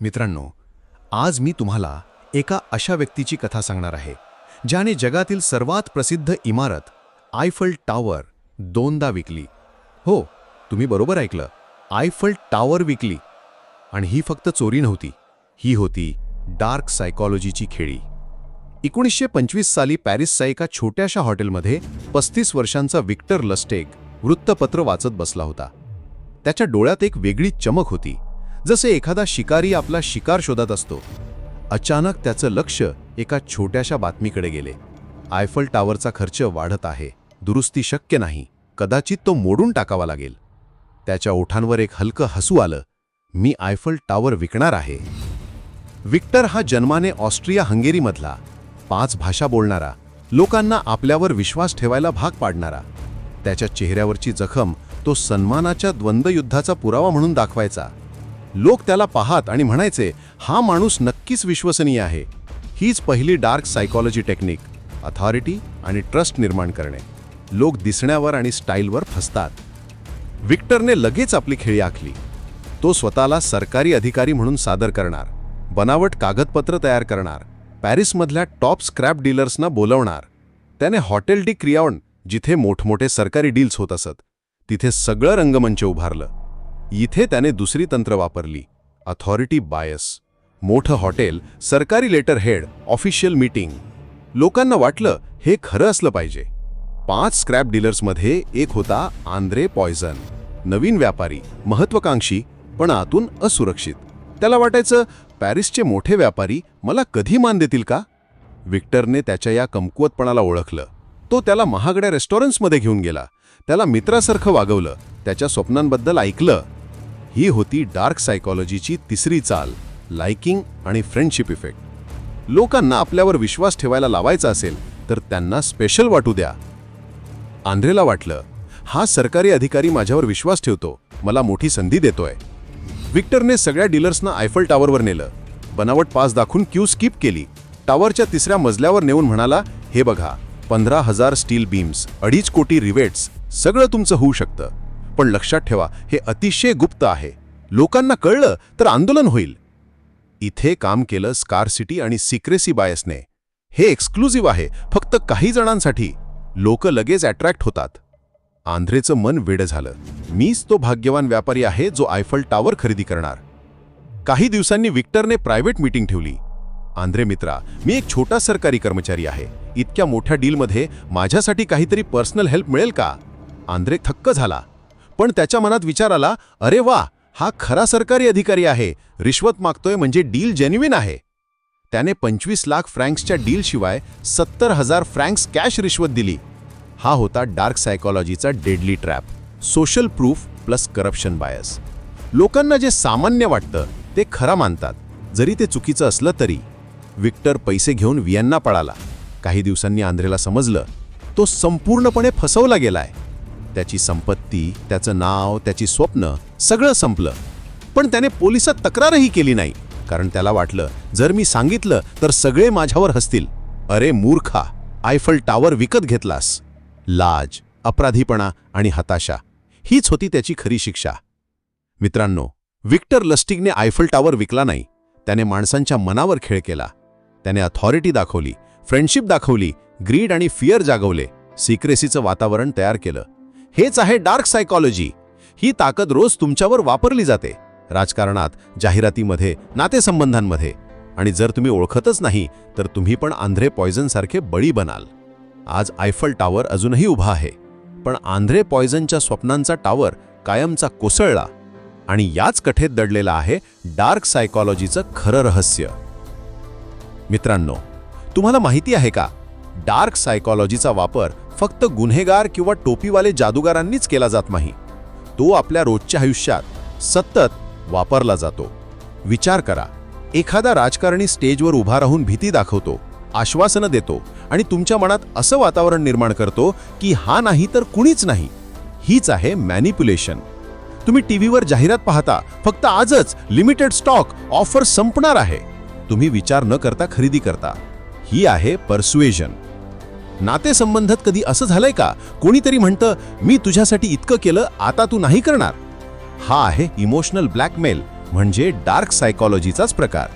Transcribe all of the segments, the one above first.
मित्रांनो आज मी तुम्हाला एका अशा व्यक्तीची कथा सांगणार आहे ज्याने जगातील सर्वात प्रसिद्ध इमारत आयफल टॉवर दोनदा विकली. हो तुम्ही बरोबर ऐकलं आयफल टॉवर विकली. आणि ही फक्त चोरी नव्हती ही होती डार्क सायकॉलॉजीची खेळी. एकोणीसशे पंचवीस साली पॅरिसच्या एका छोट्याशा हॉटेलमध्ये पस्तीस वर्षांचा विक्टर लस्टेग वृत्तपत्र वाचत बसला होता. त्याच्या डोळ्यात एक वेगळी चमक होती. जसे एखादा शिकारी आपला शिकार शोधत असतो. अचानक त्याचं लक्ष एका छोट्याशा बातमीकडे गेले. आयफल टॉवरचा खर्च वाढत आहे. दुरुस्ती शक्य नाही. कदाचित तो मोडून टाकावा लागेल. त्याच्या ओठांवर एक हलकं हसू आलं. मी आयफल टॉवर विकणार आहे. विक्टर हा जन्माने ऑस्ट्रिया हंगेरीमधला पाच भाषा बोलणारा. लोकांना आपल्यावर विश्वास ठेवायला भाग पाडणारा. त्याच्या चेहऱ्यावरची जखम तो सन्मानाच्या द्वंद्वयुद्धाचा पुरावा म्हणून दाखवायचा. लोक त्याला पाहात आणि म्हणायचे हा माणूस नक्कीच विश्वसनीय आहे. हीच पहिली डार्क सायकॉलॉजी टेक्निक अथॉरिटी आणि ट्रस्ट निर्माण करणे. लोक दिसण्यावर आणि स्टाईलवर फसतात. विक्टरने लगेच आपली खेळी आखली. तो स्वतःला सरकारी अधिकारी म्हणून सादर करणार बनावट कागदपत्र तयार करणार पॅरिसमधल्या टॉप स्क्रॅप डीलर्सना बोलवणार. त्याने हॉटेल डी क्रियावण जिथे मोठमोठे सरकारी डील्स होत असत तिथे सगळं रंगमंच उभारलं. इथे त्याने दुसरी तंत्र वापरली अथॉरिटी बायस मोठं हॉटेल सरकारी लेटर हेड ऑफिशियल मीटिंग लोकांना वाटलं हे खरं असलं पाहिजे. पाच स्क्रॅप डीलर्समध्ये एक होता आंद्रे पॉयझन. नवीन व्यापारी महत्वाकांक्षी पण आतून असुरक्षित. त्याला वाटायचं पॅरिसचे मोठे व्यापारी मला कधी मान देतील का? विक्टरने त्याच्या या कमकुवतपणाला ओळखलं. तो त्याला महागड्या रेस्टॉरंट्समध्ये घेऊन गेला. त्याला मित्रासारखं वागवलं. त्याच्या स्वप्नांबद्दल ऐकलं. ही होती डार्क सायकॉलॉजीची तिसरी चाल लाइकिंग आणि फ्रेंडशिप इफेक्ट. लोकांना आपल्यावर विश्वास ठेवायला लावायचा असेल तर त्यांना स्पेशल वाटू द्या. आंध्रेला वाटलं हा सरकारी अधिकारी माझ्यावर विश्वास ठेवतो मला मोठी संधी देतोय. विक्टरने सगळ्या डीलर्सना आयफल टॉवरवर नेलं. बनावट पास दाखवून क्यू स्किप केली. टॉवरच्या तिसऱ्या मजल्यावर नेऊन म्हणाला हे बघा पंधरा हजार स्टील बीम्स अडीच कोटी रिवेट्स सगळं तुमचं होऊ शकतं. पण लक्षात ठेवा हे अतिशय गुप्त आहे. लोकांना कळलं तर आंदोलन होईल. इथे काम केलं स्कारसिटी आणि सिक्रेसी बायसने. हे एक्सक्लुझिव्ह आहे फक्त काही जणांसाठी. लोक लगेच अट्रॅक्ट होतात. आंध्रेचं मन वेड झालं. मीच तो भाग्यवान व्यापारी आहे जो आयफल टॉवर खरेदी करणार. काही दिवसांनी विक्टरने प्रायव्हेट मीटिंग ठेवली. आंध्रे मित्रा मी एक छोटा सरकारी कर्मचारी आहे. इतक्या मोठ्या डीलमध्ये माझ्यासाठी काहीतरी पर्सनल हेल्प मिळेल का? आंध्रे थक्क झाला. पण त्याच्या मनात विचार आला अरे वा हा खरा सरकारी अधिकारी आहे. रिश्वत मागतोय म्हणजे डील जेन्युइन आहे. त्याने पंचवीस लाख फ्रँक्सच्या डीलशिवाय सत्तर हजार फ्रँक्स कॅश रिश्वत दिली. हा होता dark सायकॉलॉजीचा deadly trap social proof plus corruption bias. लोकांना जे सामान्य वाटतं ते खरं मानतात. जरी ते चुकीचं असलं तरी. विक्टर पैसे घेऊन वियन्ना पळाला. काही दिवसांनी आंध्रेला समजलं तो संपूर्णपणे फसवला गेलाय. त्याची संपत्ती त्याचं नाव त्याची स्वप्न सगळं संपलं. पण त्याने पोलिसात तक्रारही केली नाही. कारण त्याला वाटलं जर मी सांगितलं तर सगळे माझ्यावर हसतील. अरे मूर्खा आयफल टॉवर विकत घेतलास. लाज अपराधीपणा आणि हताशा हीच होती त्याची खरी शिक्षा. मित्रांनो विक्टर लस्टिगने आयफल टॉवर विकला नाही. त्याने माणसांच्या मनावर खेळ केला. त्याने अथॉरिटी दाखवली फ्रेंडशिप दाखवली ग्रीड आणि फिअर जागवले सिक्रेसीचं वातावरण तयार केलं. हेच आहे डार्क सायकॉलॉजी. ही ताकद रोज तुमच्यावर वापरली जाते. राजकारणात जाहिरातीमध्ये नातेसंबंधांमध्ये. आणि जर तुम्ही ओळखतच नाही तर तुम्ही पण आंध्रे पॉयझनसारखे बळी बनाल. आज आयफल टॉवर अजूनही उभा आहे. पण आंध्रे पॉयझनच्या स्वप्नांचा टॉवर कायमचा कोसळला. आणि याच कठेत दडलेला आहे डार्क सायकॉलॉजीचं खरं रहस्य. मित्रांनो तुम्हाला माहिती आहे का? डार्क सायकॉलॉजीचा वापर फक्त गुन्हेगार किंवा टोपीवाले जादूगारांनीच केला जात नाही. तो आपल्या रोजच्या आयुष्यात सतत वापरला जातो. विचार करा. एखादा राजकारणी स्टेजवर उभा राहून भीती दाखवतो आश्वासनं देतो आणि तुमच्या मनात असं वातावरण निर्माण करतो की हा नाही तर कुणीच नाही. हीच आहे मॅनिप्युलेशन. तुम्ही टीव्हीवर जाहिरात पाहता फक्त आजच लिमिटेड स्टॉक ऑफर संपणार आहे. तुम्ही विचार न करता खरेदी करता. ही आहे परसुएजन. नातेसंबंधात कधी असं झालंय का? कोणीतरी म्हणतं मी तुझ्यासाठी इतकं केलं आता तू नाही करणार. हा आहे इमोशनल ब्लॅकमेल म्हणजे डार्क सायकॉलॉजीचाच प्रकार.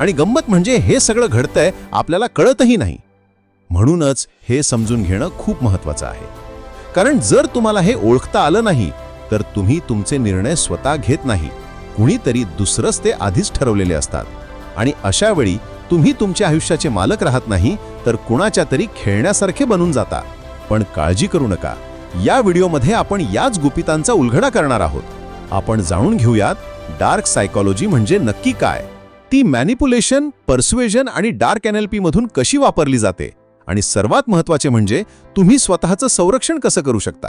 आणि गंमत म्हणजे हे सगळं घडतंय आपल्याला कळतही नाही. म्हणूनच हे समजून घेणं खूप महत्वाचं आहे. कारण जर तुम्हाला हे ओळखता आलं नाही तर तुम्ही तुमचे निर्णय स्वतः घेत नाही. कुणीतरी दुसरंच ते आधीच ठरवलेले असतात. आणि अशा वेळी तुम्ही तुमच्या आयुष्याचे मालक राहत नाही तर कुणाच्या तरी खेळण्यासारखे बनून जाता. पण काळजी करू नका. या व्हिडिओमध्ये आपण याच गुपितांचा उलगडा करणार आहोत. आपण जाणून घेऊयात डार्क सायकॉलॉजी म्हणजे नक्की काय? ती मॅनिपुलेशन पर्सुएजन आणि डार्क एनएलपी मधून कशी वापरली जाते? आणि सर्वात महत्त्वाचे म्हणजे तुम्ही स्वतःचं संरक्षण कसं करू शकता?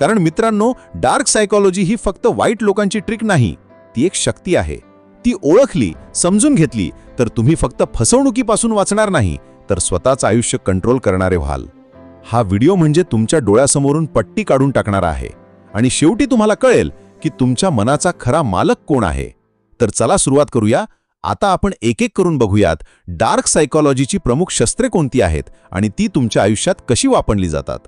कारण मित्रांनो डार्क सायकॉलॉजी ही फक्त वाईट लोकांची ट्रिक नाही ती एक शक्ती आहे. ती ओळखली समजून घेतली तर तुम्ही फक्त फसवणुकीपासून वाचणार नाही तर स्वतःचं आयुष्य कंट्रोल करणारे व्हाल. हा व्हिडिओ म्हणजे तुमच्या डोळ्यासमोरून पट्टी काढून टाकणारा आहे. आणि शेवटी तुम्हाला कळेल की तुमच्या मनाचा खरा मालक कोण आहे. तर चला सुरुवात करूया. आता आपण एक एक करून बघूयात डार्क सायकॉलॉजीची प्रमुख शस्त्रे कोणती आहेत आणि ती तुमच्या आयुष्यात कशी वापरली जातात.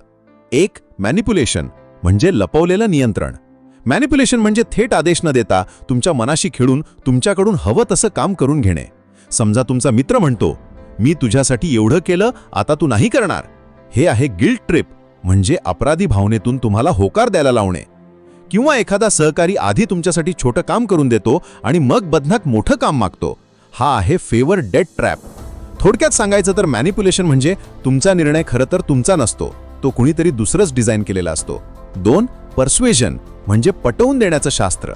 एक मॅनिप्युलेशन म्हणजे लपवलेलं नियंत्रण. मॅनिप्युलेशन म्हणजे थेट आदेश न देता तुमच्या मनाशी खेळून तुमच्याकडून हवं तसं काम करून घेणे. समजा तुमचा मित्र म्हणतो मी तुझ्यासाठी एवढं केलं आता तू नाही करणार. हे आहे गिल्ट ट्रिप म्हणजे अपराधी भावनेतून तुम्हाला होकार द्यायला लावणे. किंवा एखादा सहकारी आधी तुमच्यासाठी छोटं काम करून देतो आणि मग बदनाक मोठं काम मागतो. हा आहे फेवर डेट ट्रॅप थोडक्यात सांगायचं तर मॅनिप्युलेशन म्हणजे तुमचा निर्णय खरं तर तुमचा नसतो. तो कुणीतरी दुसरंच डिझाईन केलेला असतो. दोन पर्स्वेजन म्हणजे पटवून देण्याचं शास्त्र.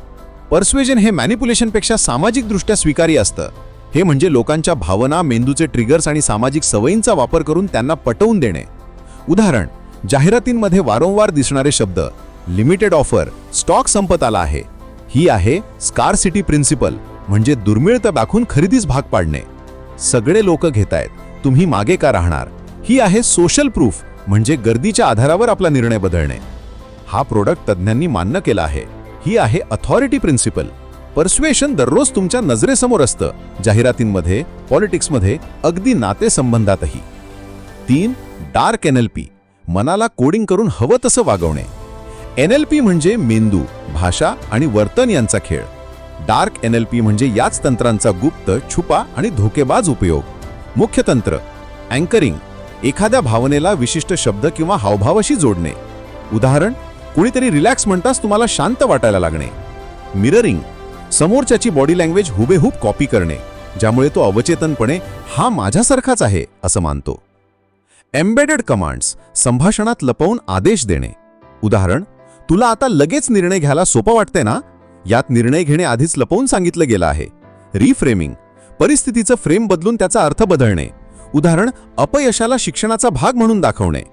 पर्स्वेजन हे मॅनिप्युलेशनपेक्षा सामाजिकदृष्ट्या स्वीकार्य असतं. हे म्हणजे लोकांच्या भावना मेंदूचे ट्रिगर्स आणि सामाजिक सवयींचा वापर करून त्यांना पटवून देणे. उदाहरण जाहिरातींमध्ये वारंवार दिसणारे शब्द लिमिटेड ऑफर स्टॉक संपत आला आहे. ही आहे स्कार सिटी प्रिन्सिपल म्हणजे दुर्मिळता दाखवून खरेदीस भाग पाडणे. सगळे लोक घेतायत तुम्ही मागे का राहणार? ही आहे सोशल प्रूफ म्हणजे गर्दीच्या आधारावर आपला निर्णय बदलणे. हा प्रोडक्ट तज्ज्ञांनी मान्य केला आहे. ही आहे अथॉरिटी प्रिन्सिपल पर्स्वेशन दररोज तुमच्या नजरेसमोर असतं. जाहिरातींमध्ये पॉलिटिक्समध्ये अगदी नातेसंबंधातही. तीन डार्क एनएलपी मनाला कोडिंग करून हवं तसं वागवणे. एनएलपी म्हणजे मेंदू भाषा आणि वर्तन यांचा खेळ. डार्क एनएलपी म्हणजे याच तंत्रांचा गुप्त छुपा आणि धोकेबाज उपयोग. मुख्य तंत्र अँकरिंग एखाद्या भावनेला विशिष्ट शब्द किंवा हावभावाशी जोडणे. उदाहरण कुणीतरी रिलॅक्स म्हणताच तुम्हाला शांत वाटायला लागणे. मिररिंग समोरच्याची बॉडी लँग्वेज हुबेहूब कॉपी करणे ज्यामुळे तो अवचेतनपणे हा माझ्यासारखाच आहे असं मानतो. एम्बेडेड कमांड्स संभाषणात लपवून आदेश देणे. उदाहरण तुला आता लगेच निर्णय घ्यायला सोपं वाटते ना? यात निर्णय घेणे आधीच लपवून सांगितलं गेलं आहे. रिफ्रेमिंग परिस्थितीचं फ्रेम बदलून त्याचा अर्थ बदलणे. उदाहरण अपयशाला शिक्षणाचा भाग म्हणून दाखवणे.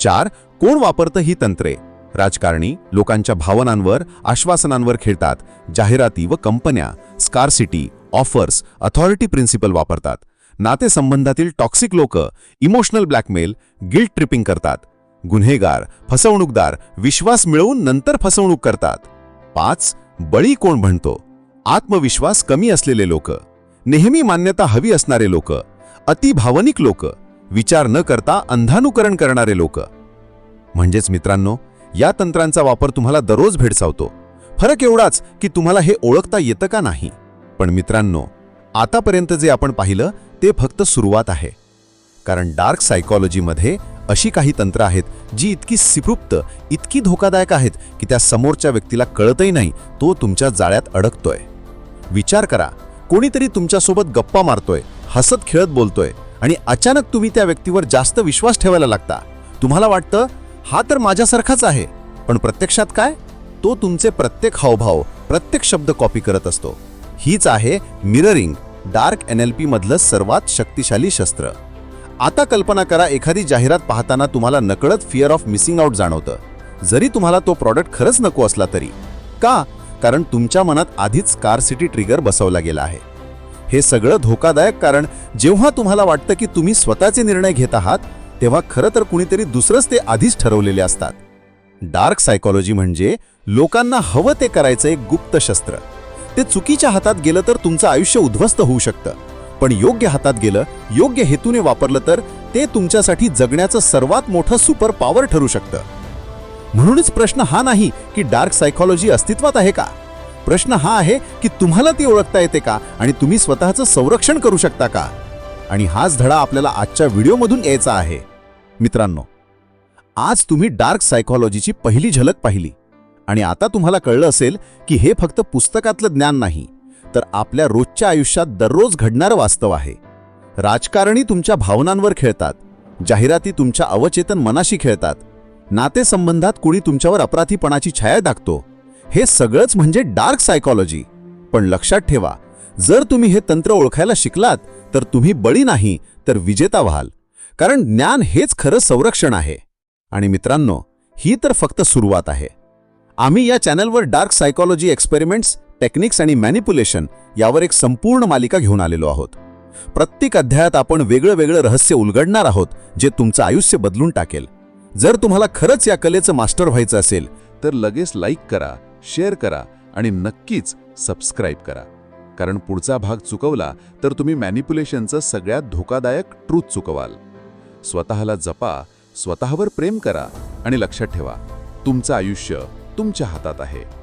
चार कोण वापरतं ही तंत्रे? राजकारणी लोकांच्या भावनांवर आश्वासनांवर खेळतात जाहिराती व कंपन्या स्कारसिटी ऑफर्स अथॉरिटी प्रिन्सिपल वापरतात. नातेसंबंधातील टॉक्सिक लोक इमोशनल ब्लॅकमेल गिल्ट ट्रिपिंग करतात. गुन्हेगार फसवणूकदार विश्वास मिळवून नंतर फसवणूक करतात. पाच बळी कोण म्हणतो? आत्मविश्वास कमी असलेले लोक. नेहमी मान्यता हवी असणारे लोक. अतिभावनिक लोक. विचार न करता अंधानुकरण करणारे लोक. म्हणजेच मित्रांनो या तंत्रांचा वापर तुम्हाला दररोज भेडसावतो. फरक एवढाच की तुम्हाला हे ओळखता येतं का नाही? पण मित्रांनो आतापर्यंत जे आपण पाहिलं ते फक्त सुरुवात आहे. कारण डार्क सायकॉलॉजीमध्ये अशी काही तंत्र आहेत जी इतकी सिपृप्त इतकी धोकादायक आहेत की त्या समोरच्या व्यक्तीला कळतही नाही तो तुमच्या जाळ्यात अडकतोय. विचार करा कोणीतरी तुमच्यासोबत गप्पा मारतोय हसत खेळत बोलतोय आणि अचानक तुम्ही त्या व्यक्तीवर जास्त विश्वास ठेवायला लागता. तुम्हाला वाटतं हा तर माझ्यासारखाच आहे. पण प्रत्यक्षात काय? तो तुमचे प्रत्येक हावभाव प्रत्येक शब्द कॉपी करत असतो. हीच आहे मिररिंग डार्क एन एल पीमधलं सर्वात शक्तिशाली शस्त्र. आता कल्पना करा एखादी जाहिरात पाहताना तुम्हाला नकळत फिअर ऑफ मिसिंग आउट जाणवतं. जरी तुम्हाला तो प्रॉडक्ट खरंच नको असला तरी. का? कारण तुमच्या मनात आधीच कार सिटी ट्रिगर बसवला गेला आहे. हे सगळं धोकादायक कारण जेव्हा तुम्हाला वाटतं की तुम्ही स्वतःचे निर्णय घेत आहात तेव्हा खरं तर कुणीतरी दुसरंच ते आधीच ठरवलेले असतात. डार्क सायकॉलॉजी म्हणजे लोकांना हवं ते करायचं एक गुप्त शस्त्र. ते चुकीच्या हातात गेलं तर तुमचं आयुष्य उद्ध्वस्त होऊ शकतं. पण योग्य हातात गेलं योग्य हेतूने वापरलं तर ते तुमच्यासाठी जगण्याचं सर्वात मोठं सुपर पॉवर ठरू शकतं. म्हणूनच प्रश्न हा नाही की डार्क सायकॉलॉजी अस्तित्वात आहे का? प्रश्न हा आहे की तुम्हाला ती ओळखता येते का आणि तुम्ही स्वतःचं संरक्षण करू शकता का? आणि हाच धडा आपल्याला आजच्या व्हिडिओमधून यायचा आहे. मित्रांनो आज तुम्ही डार्क सायकॉलॉजीची पहिली झलक पाहिली आणि आता तुम्हाला कळलं असेल की हे फक्त पुस्तकातलं ज्ञान नाही तर आपल्या रोजच्या आयुष्यात दररोज घडणारं वास्तव आहे. राजकारणी तुमच्या भावनांवर खेळतात जाहिराती तुमच्या अवचेतन मनाशी खेळतात नातेसंबंधात कुणी तुमच्यावर अपराधीपणाची छाया दाखतो हे सगळंच म्हणजे डार्क सायकॉलॉजी. पण लक्षात ठेवा जर तुम्ही हे तंत्र ओळखायला शिकलात तर तुम्ही बळी नाही तर विजेता व्हाल. कारण ज्ञान हेच खरं संरक्षण आहे. आणि मित्रांनो ही तर फक्त सुरुवात आहे. आम्ही या चॅनलवर डार्क सायकॉलॉजी एक्सपेरिमेंट्स टेक्निक्स आणि मॅनिप्युलेशन यावर एक संपूर्ण मालिका घेऊन आलेलो आहोत. प्रत्येक अध्यायात आपण वेगळं वेगळं रहस्य उलगडणार आहोत जे तुमचं आयुष्य बदलून टाकेल. जर तुम्हाला खरंच या कलेचं मास्टर व्हायचं असेल तर लगेच लाईक करा शेअर करा आणि नक्कीच सबस्क्राईब करा. कारण पुढचा भाग चुकवला तर तुम्ही मॅनिप्युलेशनचं सगळ्यात धोकादायक ट्रूथ चुकवाल. स्वतःला जपा स्वतःवर प्रेम करा आणि लक्षात ठेवा तुमचं आयुष्य तुमच्या हातात आहे.